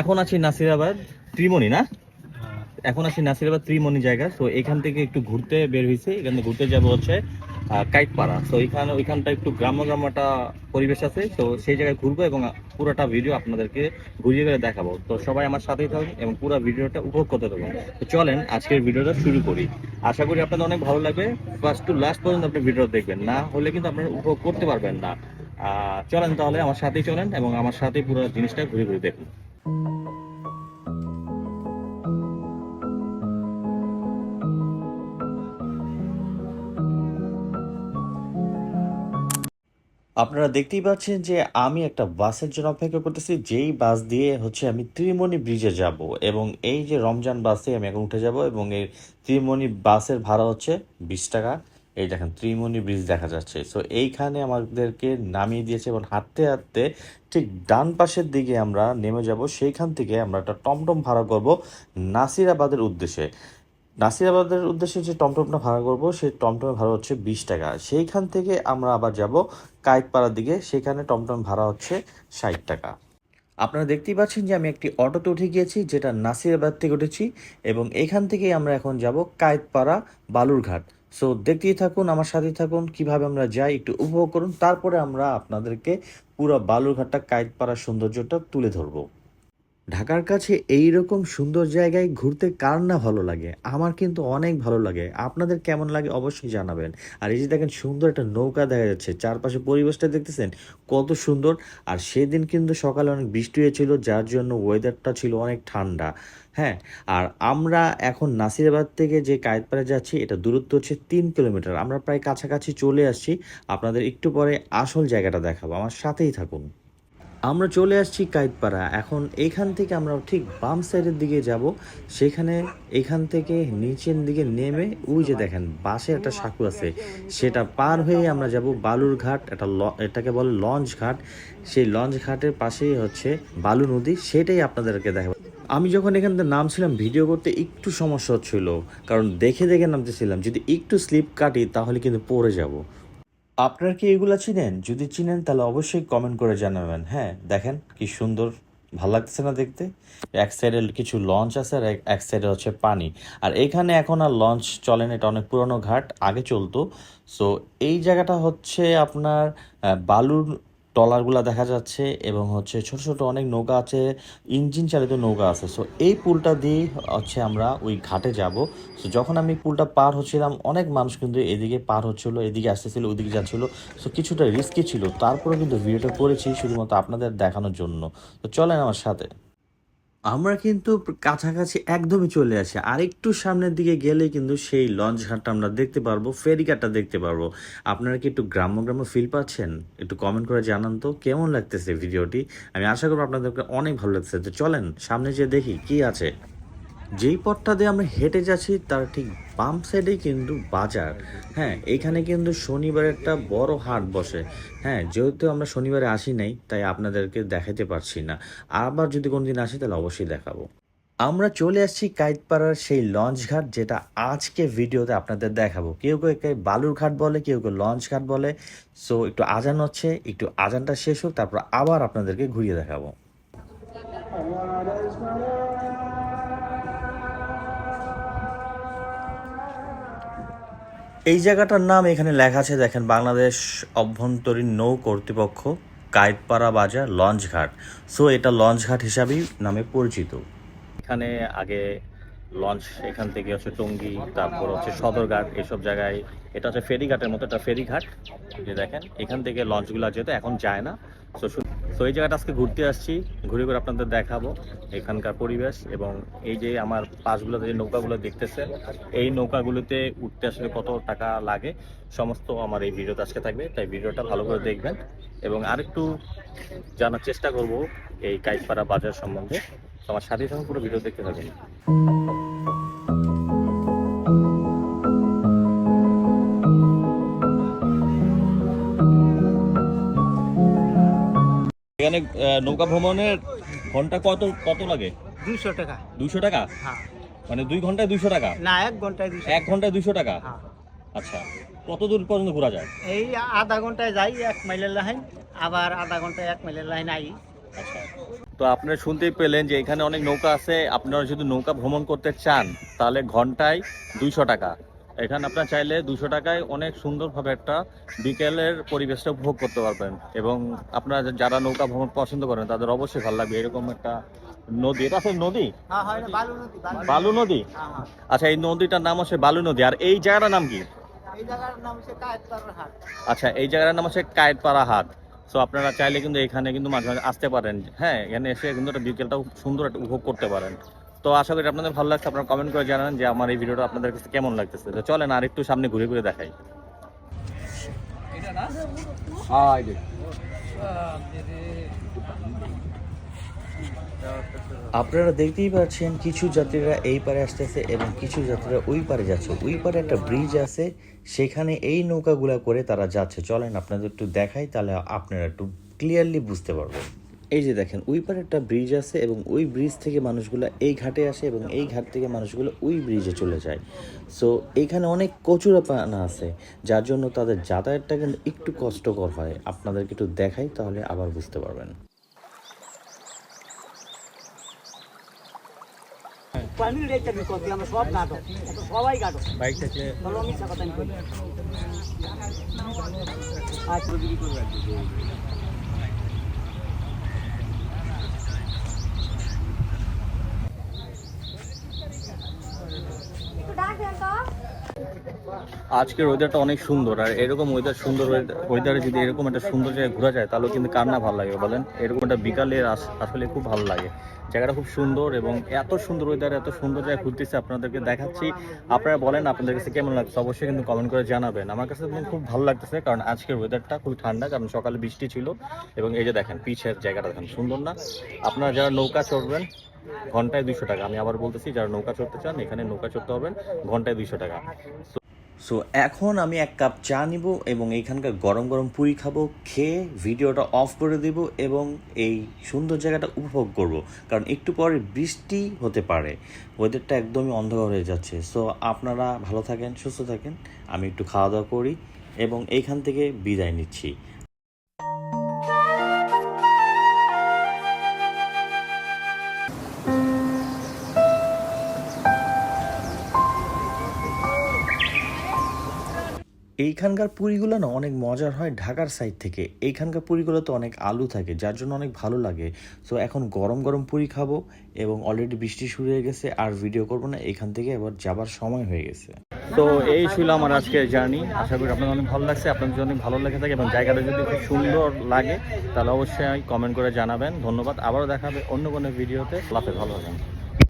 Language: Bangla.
এখন আছি নাসিরাবাদ ত্রিমণি, না? এখন আছি নাসিরাবাদ ত্রিমণি জায়গা, তো এখান থেকে একটু ঘুরতে বের হয়েছি। এখানে ঘুরতে যাব হচ্ছে কাইটপাড়া। তো এখানে, ওইখানটা একটু গ্রাম্য একটা পরিবেশ আছে, তো সেই জায়গায় ঘুরবো এবং পুরোটা ভিডিও আপনাদেরকে ঘুরিয়ে করে দেখাবো। তো সবাই আমার সাথেই থাকুন এবং পুরো ভিডিওটা উপভোগ করতে থাকুন। তো চলেন, আজকের ভিডিওটা শুরু করি। আশা করি আপনাদের অনেক ভালো লাগবে। ফার্স্ট টু লাস্ট পর্যন্ত আপনি ভিডিও দেখবেন, না হলে কিন্তু আপনারা উপভোগ করতে পারবেন না। চলেন তাহলে আমার সাথেই চলেন এবং আমার সাথেই পুরো জিনিসটা ঘুরে ঘুরে দেখুন। আপনারা দেখতেই পাচ্ছেন যে আমি একটা বাসের জন্য অপেক্ষা করতেছি, যেই বাস দিয়ে হচ্ছে আমি ত্রিমণি ব্রিজে যাব এবং এই যে রমজান বাসে আমি এখন উঠে যাব এবং এই ত্রিমণি বাসের ভাড়া হচ্ছে বিশ টাকা। এই দেখেন, ত্রিমণি ব্রিজ দেখা যাচ্ছে। সো এইখানে আমাদেরকে নামিয়ে দিয়েছে এবং হাঁটতে হাঁটতে ঠিক ডান পাশের দিকে আমরা নেমে যাব। সেইখান থেকে আমরা একটা টমটম ভাড়া করব নাসিরাবাদের উদ্দেশ্যে। নাসিরাবাদের উদ্দেশ্যে যে টমটমটা ভাড়া করব, সেই টমটমের ভাড়া হচ্ছে বিশ টাকা। সেইখান থেকে আমরা আবার যাব কায়েতপাড়ার দিকে। সেখানে টমটম ভাড়া হচ্ছে ষাট টাকা। আপনারা দেখতেই পাচ্ছেন যে আমি একটি অটোতে উঠে গিয়েছি, যেটা নাসিরাবাদ থেকে উঠেছি এবং এখান থেকেই আমরা এখন যাব কায়েতপাড়া বালুরঘাট। সো দেখতেই থাকুন, আমার সাথেই থাকুন, কীভাবে আমরা যাই, একটু উপভোগ করুন, তারপরে আমরা আপনাদেরকে পুরো বালুরঘাটটা কায়েতপাড়ার সৌন্দর্যটা তুলে ধরবো। ঢাকার কাছে এই রকম সুন্দর জায়গায় ঘুরতে কার না ভালো লাগে? আমার কিন্তু অনেক ভালো লাগে। আপনাদের কেমন লাগে অবশ্যই জানাবেন। আর এই যে দেখেন সুন্দর একটা নৌকা দেখা যাচ্ছে। চারপাশে পরিবেশটা দেখতেছেন? কত সুন্দর। আর সেদিন কিন্তু সকালে অনেক বৃষ্টি হয়েছিল, যার জন্য ওয়েদারটা ছিল অনেক ঠান্ডা। হ্যাঁ? আর আমরা এখন নাসিরাবাদ থেকে যে কায়েতপাড়া যাচ্ছি, এটা দূরত্ব হচ্ছে তিন কিলোমিটার। আমরা প্রায় কাছাকাছি চলে আসছি। আপনাদের একটু পরে আসল জায়গাটা দেখাবো। আমার সাথেই থাকুন। আমরা চলে আসছি কাইতপাড়া এখন এখান থেকে আমরা ঠিক বাম সাইডের দিকে যাব। সেখানে এখান থেকে নিচের দিকে নেমে ওই যে দেখেন, বাসে একটা সাঁকু আছে। সেটা পার হয়ে আমরা যাব বালুর ঘাট, একটা এটাকে বলে লঞ্চ ঘাট। সেই লঞ্চ ঘাটের পাশেই হচ্ছে বালু নদী, সেটাই আপনাদেরকে দেখাবো। আমি যখন এখান থেকে নামছিলাম, ভিডিও করতে একটু সমস্যা হচ্ছিল। কারণ দেখে দেখে নামতেছিলাম। যদি একটু স্লিপ কাটি, তাহলে কিন্তু পড়ে যাব। আপনারা কি এগুলা চিনেন? যদি চিনেন, তাহলে অবশ্যই কমেন্ট করে জানাবেন। হ্যাঁ দেখেন কি সুন্দর, ভালো লাগছে না দেখতে? এক সাইডে কিছু লঞ্চ আছে আর এক- সাইডে হচ্ছে পানি। আর এখানে এখন আর লঞ্চ চলে না, এটা অনেক পুরনো ঘাট, আগে চলতো। সো এই জায়গাটা হচ্ছে আপনার বালুর ট্রলারগুলা দেখা যাচ্ছে এবং হচ্ছে ছোট ছোট অনেক নৌকা আছে, ইঞ্জিন চালিত নৌকা আছে। সো এই পুলটা দিয়ে হচ্ছে আমরা ওই ঘাটে যাব। সো যখন আমি পুলটা পার হচ্ছিলাম, অনেক মানুষ কিন্তু এদিকে পার হচ্ছিল, এদিকে আসতেছিলো, ওদিকে যাচ্ছিল। সো কিছুটা রিস্কি ছিল। তারপরে কিন্তু ভিডিওটা করেছি শুধুমাত্র আপনাদের দেখানোর জন্য। তো চলেন আমার সাথে। আমরা কিন্তু কাছাকাছি একদমই চলে আসি। আর একটু সামনের দিকে গেলে কিন্তু সেই লঞ্চ ঘাটটা আমরা দেখতে পারব ফেরিঘাটটা দেখতে পারব। আপনারা কি একটু গ্রাম্য গ্রাম্য ফিল পাচ্ছেন? একটু কমেন্ট করে জানান তো, কেমন লাগতেছে ভিডিওটি আমি আশা করব আপনাদেরকে অনেক ভালো লাগছে তো চলেন, সামনে যে দেখি কি আছে। যেই পথটা দিয়ে আমরা হেঁটে যাচ্ছি, তার ঠিক বাম সাইডেই কিন্তু বাজার। হ্যাঁ এখানে কিন্তু শনিবার একটা বড় হাট বসে। হ্যাঁ যেহেতু আমরা শনিবারে আসি নাই, তাই আপনাদেরকে দেখাতে পারছি না। আবার যদি কোনোদিন আসি, তাহলে অবশ্যই দেখাবো। আমরা চলে আসছি কাইতপাড়ার সেই লঞ্চ ঘাট, যেটা আজকে ভিডিওতে আপনাদের দেখাবো। কেউ কেউ একে বালুর ঘাট বলে, কেউ কেউ লঞ্চ ঘাট বলে। সো একটু আজান হচ্ছে, একটু আজানটা শেষ হোক, তারপর আবার আপনাদেরকে ঘুরিয়ে দেখাবো। এই জায়গাটার নাম এখানে লেখা আছে, দেখেন, বাংলাদেশ অভ্যন্তরীণ নৌ কর্তৃপক্ষ কায়েতপাড়া বাজার লঞ্চ ঘাট সো এটা লঞ্চ ঘাট হিসাবেই নামে পরিচিত। এখানে আগে লঞ্চ, এখান থেকে হচ্ছে টঙ্গি, তারপর হচ্ছে সদরঘাট, এসব জায়গায় এটা হচ্ছে ফেরিঘাটের মতো একটা ফেরিঘাট। যে দেখেন, এখান থেকে লঞ্চগুলো যেতে এখন যায় না সো সো এই জায়গাটা আজকে ঘুরতে আসছি। ঘুরে ঘুরে আপনাদের দেখাবো এখানকার পরিবেশ এবং এই যে আমার পাশগুলোতে যে নৌকাগুলো দেখতেছেন, এই নৌকাগুলোতে উঠতে আসলে কত টাকা লাগে সমস্ত আমার এই ভিডিওতে আজকে থাকবে। তাই ভিডিওটা ভালো করে দেখবেন এবং আরেকটু জানার চেষ্টা করব এই কাইতপাড়া বাজার সম্বন্ধে। তো আমার সাথে সঙ্গে পুরো ভিডিও দেখতে থাকবেন এখানে নৌকা ভ্রমণের ঘণ্টা কত কত লাগে? দুশো টাকা। দুইশো টাকা? হ্যাঁ। মানে দুই ঘন্টায় দুইশো টাকা? না এক ঘন্টায় দুশো এক ঘন্টায় দুইশো টাকা? হ্যাঁ। আচ্ছা কত দূর পর্যন্ত ঘোরা যায়? এই আধা ঘন্টায় যাই এক মাইলের লাইন আবার আধা ঘন্টায় এক মাইলের লাইন আই। আচ্ছা। তো আপনারা শুনতেই পেলেন যে এখানে অনেক নৌকা আছে আপনারা যদি নৌকা ভ্রমণ করতে চান তাহলে ঘন্টায় দুইশো টাকা। এখানে আপনার চাইলে দুশো টাকায় অনেক সুন্দরভাবে একটা বিকেলের পরিবেশটা উপভোগ করতে পারবেন। এবং আপনারা যারা নৌকা ভ্রমণ পছন্দ করেন তাদের অবশ্যই ভালো লাগবে। এরকম একটা নদী। এটা আসলে নদী? হ্যাঁ বালু নদী বালু নদী। হ্যাঁ হ্যাঁ। আচ্ছা এই নদীটার নাম হচ্ছে বালু নদী। আর এই জায়গাটার নাম কি? আচ্ছা এই জায়গাটার নাম হচ্ছে কায়েতপাড়া হাট। সো আপনারা চাইলে কিন্তু এখানে কিন্তু মাঝে মাঝে আসতে পারেন। হ্যাঁ এখানে এসে কিন্তু একটা বিকেলটা খুব সুন্দর একটা উপভোগ করতে পারেন। তো আশা করি আপনাদের ভালো লাগছে, আপনারা কমেন্ট করে জানান যে আমার এই ভিডিওটা আপনাদের কাছে কেমন লাগতেছে। তো চলেন আর একটু সামনে ঘুরে ঘুরে দেখাই। আপনারা দেখতেই পাচ্ছেন কিছু যাত্রীরা এই পারে আসতেছে এবং কিছু যাত্রীরা ওই পারে যাচ্ছে। ওই পারে একটা ব্রিজ আছে, সেখানে এই নৌকাগুলা করে তারা যাচ্ছে। চলেন আপনাদের একটু দেখাই, তাহলে আপনারা একটু ক্লিয়ারলি বুঝতে পারবেন। এই যে দেখেন ওই পারে একটা ব্রিজ আছে এবং ওই ব্রিজ থেকে মানুষগুলো এই ঘাটে আসে এবং এই ঘাট থেকে মানুষগুলো ওই ব্রিজে চলে যায়। সো এখানে অনেক কচুরা পানা আছে যার জন্য তাদের যাতায়াতটা কিন্তু একটু কষ্টকর হয়। আপনাদেরকে একটু দেখাই তাহলে আবার বুঝতে পারবেন। আমি করছি আমরা সব গাটো সবাই গাটো বাইক থেকে চলো আমি কথা করি। বিক্রি করব আজকের ওয়েদারটা অনেক সুন্দর, আর এরকম ওয়েদার সুন্দর ওয়েদারে যদি এরকম একটা সুন্দর জায়গায় ঘোরা যায়, তাহলে কিন্তু কার না ভালো লাগে বলেন? এরকম একটা বিকালে আস- আসলে খুব ভালো লাগে। জায়গাটা খুব সুন্দর এবং এত সুন্দর ওয়েদার এত সুন্দর জায়গা ঘুরতেছে, আপনাদেরকে দেখাচ্ছি। আপনারা বলেন, আপনাদের কাছে কেমন লাগছে? অবশ্যই কিন্তু কমেন্ট করে জানাবেন। আমার কাছে খুব ভালো লাগতেছে, কারণ আজকের ওয়েদারটা খুব ঠান্ডা, কারণ সকালে বৃষ্টি ছিল এবং এই যে দেখেন, পিছের জায়গাটা দেখেন, সুন্দর না? আপনারা যারা নৌকা চড়বেন, ঘন্টায় দুইশো টাকা। আমি আবার বলতেছি, যারা নৌকা চড়তে চান, এখানে নৌকা চড়তে হবেন, ঘন্টায় দুইশো টাকা। সো এখন আমি এক কাপ চা নিব এবং এইখানকার গরম গরম পুরি খাব, খেয়ে ভিডিওটা অফ করে দেব এবং এই সুন্দর জায়গাটা উপভোগ করব। কারণ একটু পরে বৃষ্টি হতে পারে। ওয়েদারটা একদমই অন্ধকার হয়ে যাচ্ছে। সো আপনারা ভালো থাকেন, সুস্থ থাকেন। আমি একটু খাওয়া দাওয়া করি এবং এইখান থেকে বিদায় নিচ্ছি। এইখানকার পুরিগুলো না অনেক মজার হয় ঢাকার সাইড থেকে। এইখানকার পুরিগুলোতে অনেক আলু থাকে, যার জন্য অনেক ভালো লাগে। সো এখন গরম গরম পুরি খাব এবং অলরেডি বৃষ্টি শুরু হয়ে গেছে, আর ভিডিও করব না, এখান থেকে এবার যাবার সময় হয়ে গেছে। তো এই ছিল আমার আজকের জার্নি আশা করি আপনাদের অনেক ভালো লাগছে, আপনাদের যদি অনেক ভালো লেগে থাকে এবং জায়গাটা যদি খুব সুন্দর লাগে, তাহলে অবশ্যই কমেন্ট করে জানাবেন। ধন্যবাদ, আবারও দেখাবে অন্য কোনো ভিডিওতে লাফে ভালো থাকেন